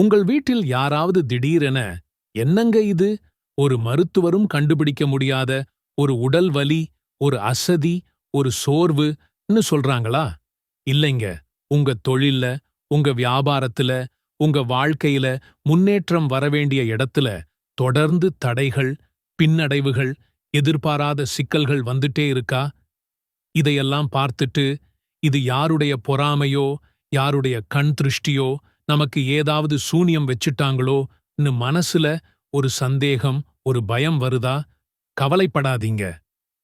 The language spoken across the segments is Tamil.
உங்கள் வீட்டில் யாராவது திடீரென என்னங்க இது? ஒரு மருத்துவரும் கண்டுபிடிக்க முடியாத ஒரு உடல் வலி ஒரு அசதி ஒரு சோர்வுன்னு சொல்றாங்களா? இல்லைங்க. உங்க தொழில்ல உங்க வியாபாரத்துல உங்க வாழ்க்கையில முன்னேற்றம் வரவேண்டிய இடத்துல தொடர்ந்து தடைகள் பின்னடைவுகள் எதிர்பாராத சிக்கல்கள் வந்துட்டே இருக்கா? இதையெல்லாம் பார்த்துட்டு இது யாருடைய பொறாமையோ யாருடைய கண் திருஷ்டியோ நமக்கு ஏதாவது சூனியம் வச்சிட்டாங்களோன்னு மனசுல ஒரு சந்தேகம் ஒரு பயம் வருதா? கவலைப்படாதீங்க.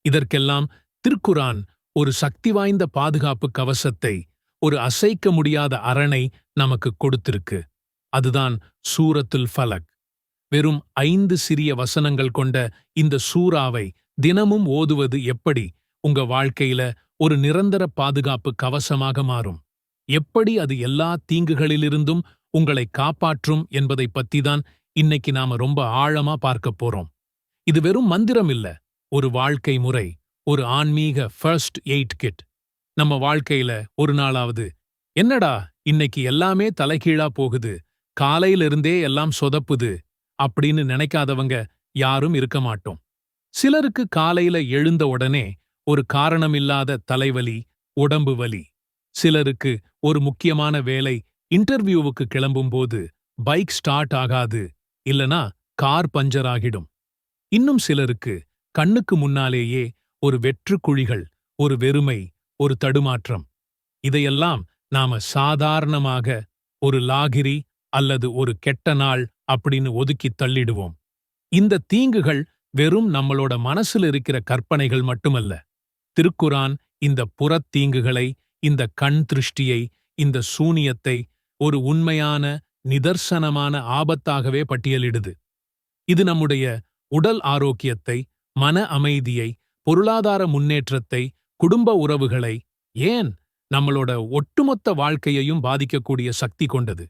இதற்கெல்லாம் திருக்குரான் ஒரு சக்தி வாய்ந்த பாதுகாப்பு கவசத்தை ஒரு அசைக்க முடியாத அரணை நமக்கு கொடுத்திருக்கு. அதுதான் சூரத்துல் ஃபலக். வெறும் ஐந்து சிறிய வசனங்கள் கொண்ட இந்த சூறாவை தினமும் ஓதுவது எப்படி உங்க வாழ்க்கையில ஒரு நிரந்தர பாதுகாப்பு கவசமாக மாறும்? எப்படி அது எல்லா தீங்குகளிலிருந்தும் உங்களை காப்பாற்றும் என்பதை பத்திதான் இன்னைக்கு நாம ரொம்ப ஆழமா பார்க்க போறோம். இது வெறும் மந்திரம் இல்ல. ஒரு வாழ்க்கை முறை ஒரு ஆன்மீக ஃபர்ஸ்ட் எய்ட் கிட் நம்ம வாழ்க்கையில ஒரு நாளாவது என்னடா இன்னைக்கு எல்லாமே தலைகீழா போகுது காலையிலிருந்தே எல்லாம் சொதப்புது அப்படின்னு நினைக்காதவங்க யாரும் இருக்க மாட்டோம். சிலருக்கு காலையில எழுந்த உடனே ஒரு காரணமில்லாத தலைவலி உடம்பு வலி சிலருக்கு ஒரு முக்கியமான வேலை இன்டர்வியூவுக்கு கிளம்பும்போது பைக் ஸ்டார்ட் ஆகாது இல்லனா கார் பஞ்சர் ஆகிடும். இன்னும் சிலருக்கு கண்ணுக்கு முன்னாலேயே ஒரு வெற்று குழிகள் ஒரு வெறுமை ஒரு தடுமாற்றம். இதையெல்லாம் நாம சாதாரணமாக ஒரு லாகிரி அல்லது ஒரு கெட்ட நாள் அப்படின்னு ஒதுக்கித் தள்ளிடுவோம். இந்த தீங்குகள் வெறும் நம்மளோட மனசுல இருக்கிற கற்பனைகள் மட்டுமல்ல. திருக்குரான் இந்த புறத் தீங்குகளை இந்த கண் திருஷ்டியை இந்த சூனியத்தை ஒரு உண்மையான நிதர்சனமான ஆபத்தாகவே பட்டியலிடுது. இது நம்முடைய உடல் ஆரோக்கியத்தை மன அமைதியை பொருளாதார முன்னேற்றத்தை குடும்ப உறவுகளை ஏன் நம்மளோட ஒட்டுமொத்த வாழ்க்கையையும் பாதிக்கக்கூடிய சக்தி கொண்டது?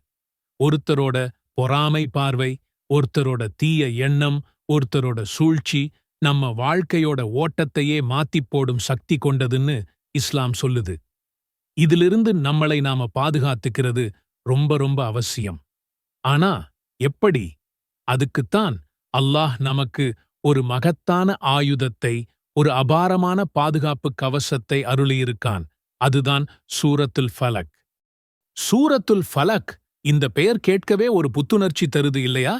ஒருத்தரோட பொறாமை பார்வை ஒருத்தரோட தீய எண்ணம் ஒருத்தரோட சூழ்ச்சி நம்ம வாழ்க்கையோட ஓட்டத்தையே மாத்திப் போடும் சக்தி கொண்டதுன்னு இஸ்லாம் சொல்லுது. இதிலிருந்து நம்மளை நாம பாதுகாத்துக்கிறது ரொம்ப ரொம்ப அவசியம். ஆனா எப்படி? அதுக்குத்தான் அல்லாஹ் நமக்கு ஒரு மகத்தான ஆயுதத்தை ஒரு அபாரமான பாதுகாப்பு கவசத்தை அருளியிருக்கான். அதுதான் சூரத்துல் ஃபலக். சூரத்துல் ஃபலக் இந்த பெயர் கேட்கவே ஒரு புத்துணர்ச்சி தருது இல்லையா?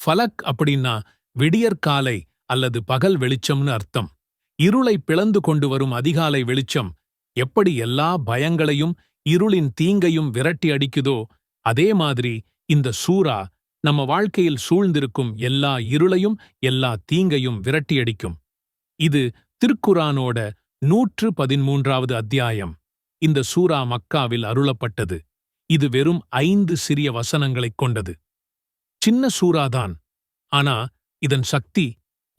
ஃபலக் அப்படின்னா விடியற்காலை அல்லது பகல் வெளிச்சம்னு அர்த்தம். இருளை பிளந்து கொண்டு வரும் அதிகாலை வெளிச்சம் எப்படி எல்லா பயங்களையும் இருளின் தீங்கையும் விரட்டி அடிக்குதோ அதே மாதிரி இந்த சூரா நம்ம வாழ்க்கையில் சூழ்ந்திருக்கும் எல்லா இருளையும் எல்லா தீங்கையும் விரட்டியடிக்கும் இது திருக்குரானோட நூற்று பதிமூன்றாவது அத்தியாயம். இந்த சூரா மக்காவில் அருளப்பட்டது. இது வெறும் ஐந்து சிறிய வசனங்களைக் கொண்டது. சின்ன சூறாதான். ஆனா இதன் சக்தி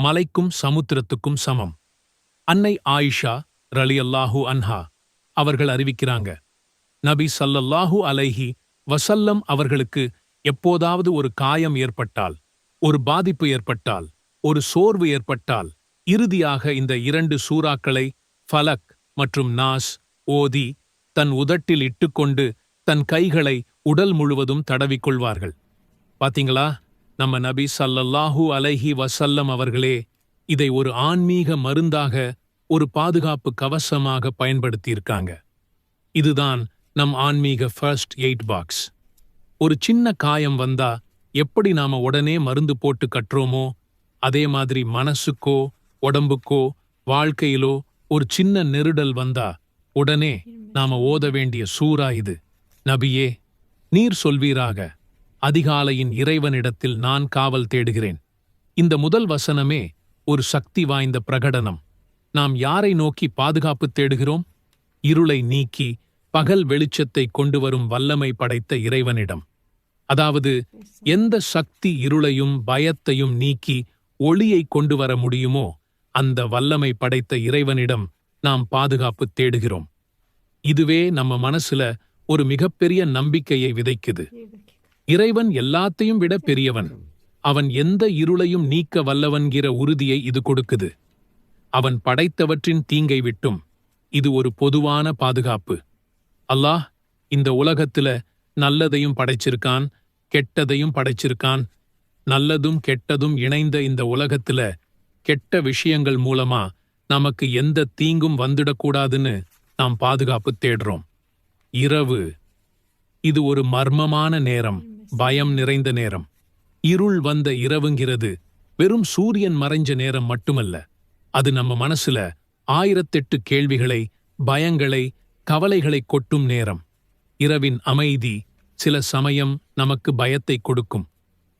மலைக்கும் சமுத்திரத்துக்கும் சமம். அன்னை ஆயிஷா ரலியல்லாஹு அன்ஹா அவர்கள் அறிவிக்கிறாங்க. நபி சல்லல்லாஹு அலைஹி வசல்லம் அவர்களுக்கு எப்போதாவது ஒரு காயம் ஏற்பட்டால் ஒரு பாதிப்பு ஏற்பட்டால் ஒரு சோர்வு ஏற்பட்டால் இறுதியாக இந்த இரண்டு சூறாக்களை ஃபலக் மற்றும் நாஸ் ஓதி தன் உதட்டில் இட்டுக்கொண்டு தன் கைகளை உடல் முழுவதும் தடவிக்கொள்வார்கள். பாத்தீங்களா? நம்ம நபி சல்லல்லாஹூ அலைஹி வசல்லம் அவர்களே இதை ஒரு ஆன்மீக மருந்தாக ஒரு பாதுகாப்பு கவசமாக பயன்படுத்தியிருக்காங்க. இதுதான் நம் ஆன்மீக ஃபர்ஸ்ட் எய்ட் பாக்ஸ் ஒரு சின்ன காயம் வந்தா எப்படி நாம உடனே மருந்து போட்டு கட்டுறோமோ அதே மாதிரி மனசுக்கோ உடம்புக்கோ வாழ்க்கையிலோ ஒரு சின்ன நெருடல் வந்தா உடனே நாம ஓத வேண்டிய சூறா இது. நபியே நீர் சொல்வீராக அதிகாலையின் இறைவனிடத்தில் நான் காவல் தேடுகிறேன். இந்த முதல் வசனமே ஒரு சக்தி வாய்ந்த பிரகடனம். நாம் யாரை நோக்கி பாதுகாப்பு தேடுகிறோம்? இருளை நீக்கி பகல் வெளிச்சத்தை கொண்டு வரும் வல்லமை படைத்த இறைவனிடம். அதாவது எந்த சக்தி இருளையும் பயத்தையும் நீக்கி ஒளியை கொண்டு வர முடியுமோ அந்த வல்லமை படைத்த இறைவனிடம் நாம் பாதுகாப்பு தேடுகிறோம். இதுவே நம்ம மனசுல ஒரு மிகப்பெரிய நம்பிக்கையை விதைக்குது. இறைவன் எல்லாத்தையும் விட பெரியவன். அவன் எந்த இருளையும் நீக்க வல்லவன்கிற உறுதியை இது கொடுக்குது. அவன் படைத்தவற்றின் தீங்கை விட்டும். இது ஒரு பொதுவான பாதுகாப்பு. அல்லாஹ் இந்த உலகத்துல நல்லதையும் படைச்சிருக்கான் கெட்டதையும் படைச்சிருக்கான். நல்லதும் கெட்டதும் இணைந்த இந்த உலகத்துல கெட்ட விஷயங்கள் மூலமா நமக்கு எந்த தீங்கும் வந்துடக்கூடாதுன்னு நாம் பாதுகாப்பு தேடுறோம். இரவு. இது ஒரு மர்மமான நேரம் பயம் நிறைந்த நேரம். இருள் வந்த இரவுங்கிறது வெறும் சூரியன் மறைஞ்ச நேரம் மட்டுமல்ல. அது நம்ம மனசுல ஆயிரத்தெட்டு கேள்விகளை பயங்களை கவலைகளை கொட்டும் நேரம். இரவின் அமைதி சில சமயம் நமக்கு பயத்தை கொடுக்கும்.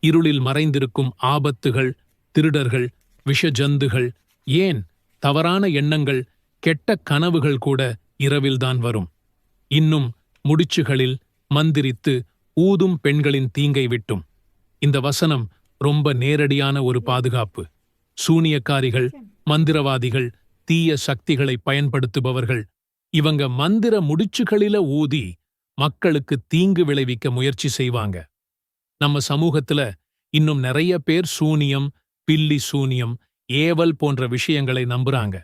இருளில் மறைந்திருக்கும் ஆபத்துகள் திருடர்கள் விஷஜந்துகள் ஏன் தவறான எண்ணங்கள் கெட்ட கனவுகள் கூட இரவில்தான் வரும். இன்னும் முடிச்சுகளில் மந்திரித்து ஊதும் பெண்களின் தீங்கை விட்டும். இந்த வசனம் ரொம்ப நேரடியான ஒரு பாதுகாப்பு. சூனியக்காரிகள் மந்திரவாதிகள் தீய சக்திகளை பயன்படுத்துபவர்கள். இவங்க மந்திர முடிச்சுகளில ஊதி மக்களுக்கு தீங்கு விளைவிக்க முயற்சி செய்வாங்க. நம்ம சமூகத்துல இன்னும் நிறைய பேர் சூனியம் பில்லி சூனியம் ஏவல் போன்ற விஷயங்களை நம்புறாங்க.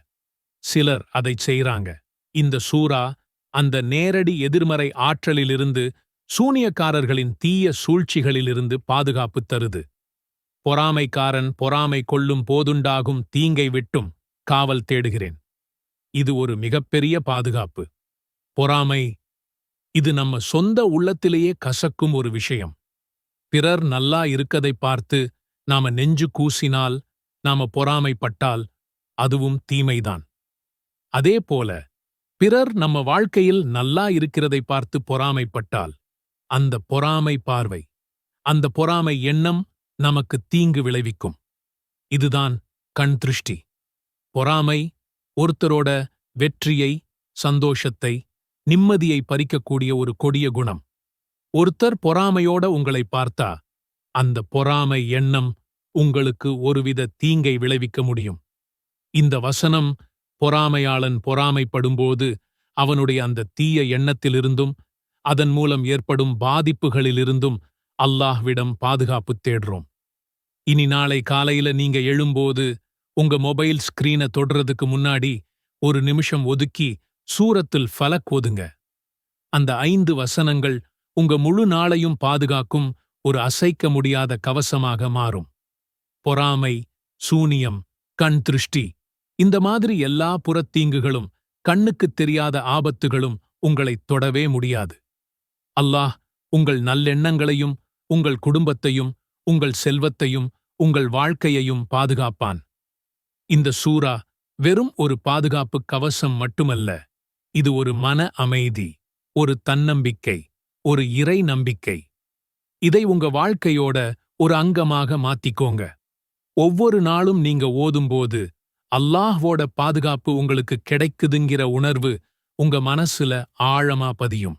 சிலர் அதை செய்றாங்க. இந்த சூறா அந்த நேரடி எதிர்மறை ஆற்றலிலிருந்து சூனியக்காரர்களின் தீய சூழ்ச்சிகளிலிருந்து பாதுகாப்பு தருது. பொறாமைக்காரன் பொறாமை கொள்ளும் போதுண்டாகும் தீங்கை விட்டும் காவல் தேடுகிறேன். இது ஒரு மிகப்பெரிய பாதுகாப்பு. பொறாமை இது நம்ம சொந்த உள்ளத்திலேயே கசக்கும் ஒரு விஷயம். பிறர் நல்லா இருக்கதை பார்த்து நாம நெஞ்சு கூசினால் நாம பொறாமைப்பட்டால் அதுவும் தீமைதான். அதே போல பிறர் நம்ம வாழ்க்கையில் நல்லா இருக்கிறதை பார்த்து பொறாமைப்பட்டால் அந்த பொறாமை பார்வை அந்த பொறாமை எண்ணம் நமக்கு தீங்கு விளைவிக்கும். இதுதான் கண் திருஷ்டி. பொறாமை ஒருத்தரோட வெற்றியை சந்தோஷத்தை நிம்மதியை பறிக்கக்கூடிய ஒரு கொடிய குணம். ஒருத்தர் பொறாமையோட உங்களை பார்த்தா அந்த பொறாமை எண்ணம் உங்களுக்கு ஒருவித தீங்கை விளைவிக்க முடியும். இந்த வசனம் பொறாமையாளன் பொறாமைப்படும்போது அவனுடைய அந்த தீய எண்ணத்திலிருந்தும் அதன் மூலம் ஏற்படும் பாதிப்புகளிலிருந்தும் அல்லாஹ்விடம் பாதுகாப்பு தேடுறோம். இனி நாளை காலையில நீங்க எழும்போது உங்க மொபைல் ஸ்கிரீனை தொடுறதுக்கு முன்னாடி ஒரு நிமிஷம் ஒதுக்கி சூரத்தில் ஃபலக் ஒதுங்க அந்த ஐந்து வசனங்கள் உங்க முழு நாளையும் பாதுகாக்கும் ஒரு அசைக்க முடியாத கவசமாக மாறும். பொறாமை சூனியம் கண் திருஷ்டி இந்த மாதிரி எல்லா புறத்தீங்குகளும் கண்ணுக்குத் தெரியாத ஆபத்துகளும் உங்களைத் தொடவே முடியாது. அல்லாஹ் உங்கள் நல்லெண்ணங்களையும் உங்கள் குடும்பத்தையும் உங்கள் செல்வத்தையும் உங்கள் வாழ்க்கையையும் பாதுகாப்பான். இந்த சூரா வெறும் ஒரு பாதுகாப்பு கவசம் மட்டுமல்ல. இது ஒரு மன அமைதி ஒரு தன்னம்பிக்கை ஒரு இறை நம்பிக்கை. இதை உங்க வாழ்க்கையோட ஒரு அங்கமாக மாத்திக்கோங்க. ஒவ்வொரு நாளும் நீங்க ஓதும்போது அல்லாஹ்வோட பாதுகாப்பு உங்களுக்கு கிடைக்குதுங்கிற உணர்வு உங்க மனசுல ஆழமா பதியும்.